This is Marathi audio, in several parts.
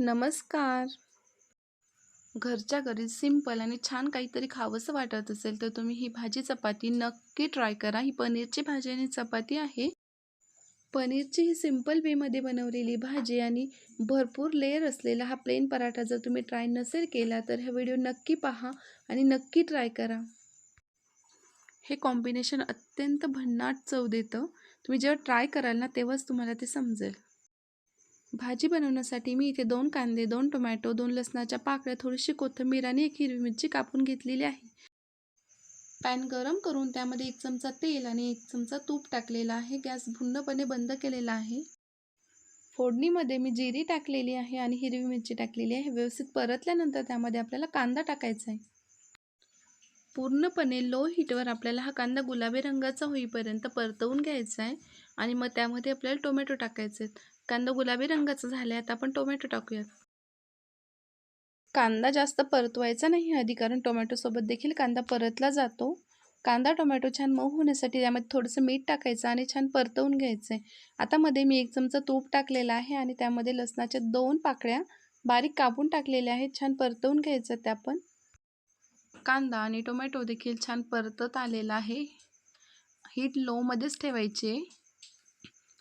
नमस्कार. घरच्या घरी सिंपल आणि छान काहीतरी खावंसं वाटत असेल तर तुम्ही ही भाजी चपाती नक्की ट्राय करा. ही पनीरची भाजी आणि चपाती आहे. पनीरची ही सिंपल वेमध्ये बनवलेली भाजी आणि भरपूर लेअर असलेला हा प्लेन पराठा जर तुम्ही ट्राय नसेल केला तर हा व्हिडिओ नक्की पहा आणि नक्की ट्राय करा. हे कॉम्बिनेशन अत्यंत भन्नाट चव देतं. तुम्ही जेव्हा ट्राय कराल ना तेव्हाच तुम्हाला ते समजेल. भाजी बनवण्यासाठी मी इथे दोन कांदे दोन टोमॅटो दोन लसणाच्या पाकळ्या थोडीशी कोथिंबीर आणि एक हिरवी मिरची कापून घेतलेली आहे. पॅन गरम करून त्यामध्ये एक चमचा तेल आणि एक चमचा तूप टाकलेला आहे. गॅस पूर्णपणे बंद केलेला आहे. फोडणीमध्ये मी जिरी टाकलेली आहे आणि हिरवी मिरची टाकलेली आहे. व्यवस्थित परतल्यानंतर त्यामध्ये आपल्याला कांदा टाकायचा आहे. पूर्णपणे लो हीटवर आपल्याला हा कांदा गुलाबी रंगाचा होईपर्यंत परतवून घ्यायचा आहे आणि मग त्यामध्ये आपल्याला टोमॅटो टाकायचे आहेत. कांदा गुलाबी रंगाचा झाला आता आपण टोमॅटो टाकूयात. कांदा जास्त परतवायचा नाही आधी कारण टोमॅटोसोबत देखील कांदा परतला जातो. कांदा टोमॅटो छान मऊ होण्यासाठी त्यामध्ये थोडंसं मीठ टाकायचं आणि छान परतवून घ्यायचं आहे आता मध्ये मी एक चमचा तूप टाकलेला आहे आणि त्यामध्ये लसणाच्या दोन पाकळ्या बारीक कापून टाकलेल्या आहेत. छान परतवून घ्यायचं त्या पण कांदा आणि टोमॅटो देखील छान परतत आलेला आहे. हीट लोमध्येच ठेवायची.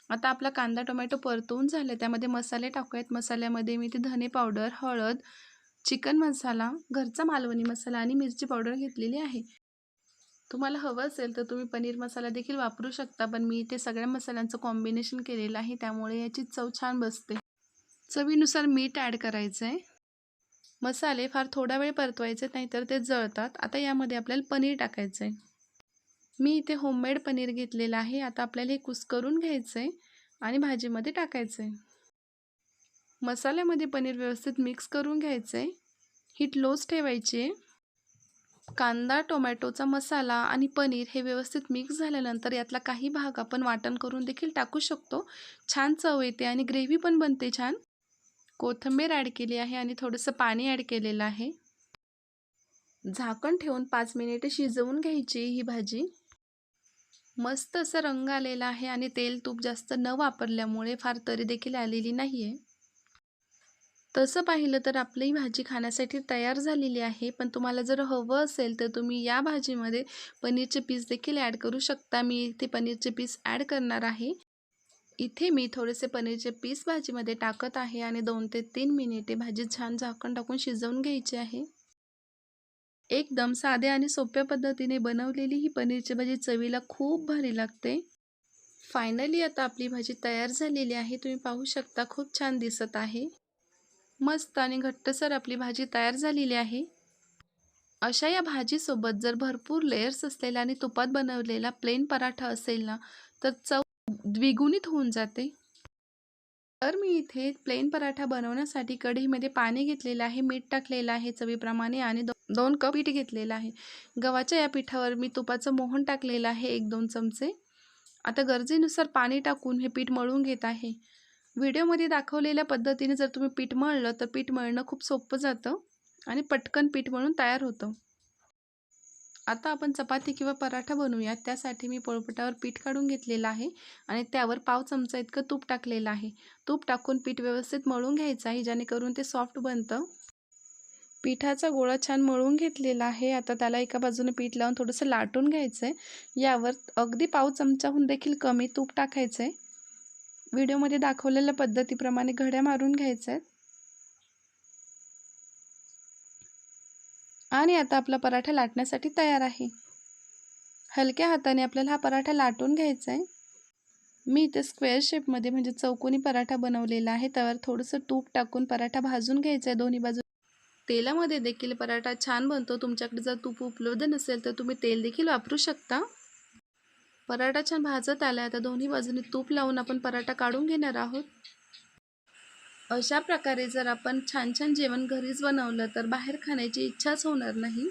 आता आपला कांदा टोमॅटो परतवून झाले. त्यामध्ये मसाले टाकूयात. मसाल्यामध्ये मी ते धने पावडर हळद चिकन मसाला घरचा मालवणी मसाला आणि मिरची पावडर घेतलेली आहे. तुम्हाला हवं असेल तर तुम्ही पनीर मसाला देखील वापरू शकता पण मी इथे सगळ्या मसाल्यांचं कॉम्बिनेशन केलेलं आहे. त्यामुळे याची चव छान बसते. चवीनुसार मीठ ॲड करायचं आहे मसाले फार थोडा वेळ परतवायचे नाहीतर ते जळतात. आता यामध्ये आपल्याला पनीर टाकायचं आहे मी इथे होममेड पनीर घेतलेलं आहे. आता आपल्याला हे कुस्करून घ्यायचं आहे आणि भाजीमध्ये टाकायचं आहे मसाल्यामध्ये पनीर व्यवस्थित मिक्स करून घ्यायचं आहे हीट लोच ठेवायची आहे. कांदा टोमॅटोचा मसाला आणि पनीर हे व्यवस्थित मिक्स झाल्यानंतर यातला काही भाग आपण वाटण करून देखील टाकू शकतो. छान चव येते आणि ग्रेव्ही पण बनते छान. कोथिंबीर ॲड केली आहे आणि थोडंसं पाणी ॲड केलेलं आहे. झाकण ठेवून पाच मिनिटे शिजवून घ्यायची ही भाजी. मस्त असं रंग आलेला आहे आणि तेल तूप जास्त न वापरल्यामुळे फार तरी देखील आलेली नाही आहे तसं पाहिलं तर आपली भाजी खाण्यासाठी तयार झालेली आहे पण तुम्हाला जर हवं असेल तर तुम्ही या भाजीमध्ये पनीरचे पीस देखील ॲड करू शकता. मी इथे पनीरचे पीस ॲड करणार आहे. इथे मी थोडेसे पनीरचे पीस भाजीमध्ये टाकत आहे आणि दोन ते तीन मिनिटे भाजी छान झाकण टाकून शिजवून घ्यायची आहे. एकदम साध्या आणि सोप्या पद्धतीने बनवलेली ही पनीरची भाजी चवीला खूप भारी लागते. फायनली आता आपली भाजी तयार झालेली आहे. तुम्ही पाहू शकता खूप छान दिसत आहे. मस्त आणि घट्टसर आपली भाजी तयार झालेली आहे. अशा या भाजीसोबत जर भरपूर लेयर्स असलेला आणि तुपात बनवलेला प्लेन पराठा असेल ना तर चव द्विगुणित होऊन जाते. तर मी इथे प्लेन पराठा बनवण्यासाठी कढईमध्ये पाणी घेतलेलं आहे मीठ टाकलेलं आहे चवीप्रमाणे आणि दो दोन कप पीठ घेतलेलं आहे. गव्हाच्या या पिठावर मी तुपाचं मोहन टाकलेलं आहे एक दोन चमचे. आता गरजेनुसार पाणी टाकून हे पीठ मळून घेत आहे. व्हिडिओमध्ये दाखवलेल्या पद्धतीने जर तुम्ही पीठ मळलं तर पीठ मळणं खूप सोपं जातं आणि पटकन पीठ मळून तयार होतं. आता आपण चपाती किंवा पराठा बनवूयात. त्यासाठी मी पोळपटावर पीठ काढून घेतलेलं आहे आणि त्यावर पाव चमचा इतकं तूप टाकलेलं आहे. तूप टाकून पीठ व्यवस्थित मळून घ्यायचं आहे जेणेकरून ते सॉफ्ट बनतं. पिठाचा गोळा छान मळून घेतलेला आहे. आता त्याला एका बाजूने पीठ लावून थोडंसं लाटून घ्यायचं आहे यावर अगदी पाव चमचाहून देखील कमी तूप टाकायचं आहे व्हिडिओमध्ये दाखवलेल्या पद्धतीप्रमाणे घड्या मारून घ्यायच्या आहेत आणि आता आपला पराठा लाटण्यासाठी तयार आहे. हलक्या हाताने आपल्याला हा पराठा लाटून घ्यायचा आहे. मी इथे स्क्वेअर शेपमध्ये म्हणजे चौकोनी पराठा बनवलेला आहे. त्यावर थोडंसं तूप टाकून पराठा भाजून घ्यायचा आहे दोन्ही बाजू. तेलामध्ये देखील पराठा छान बनतो. तुमच्याकडे जर तूप उपलब्ध नसेल तर तुम्ही तेल देखील वापरू शकता. पराठा छान भाजत आला आहे आता दोन्ही बाजूने तूप लावून आपण पराठा काढून घेणार आहोत. अशा प्रकारे जर आपण छान छान जेवण घरीच बनवलं तर बाहेर खाण्याची इच्छाच होणार नाही.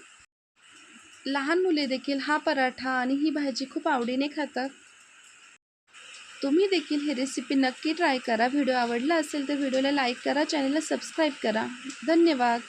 लहान मुले देखील हा पराठा आणि ही भाजी खूप आवडीने खातात. तुम्ही देखील ही रेसिपी नक्की ट्राय करा. व्हिडिओ आवडला असेल तर व्हिडिओला लाईक करा. चॅनलला सबस्क्राईब करा. धन्यवाद.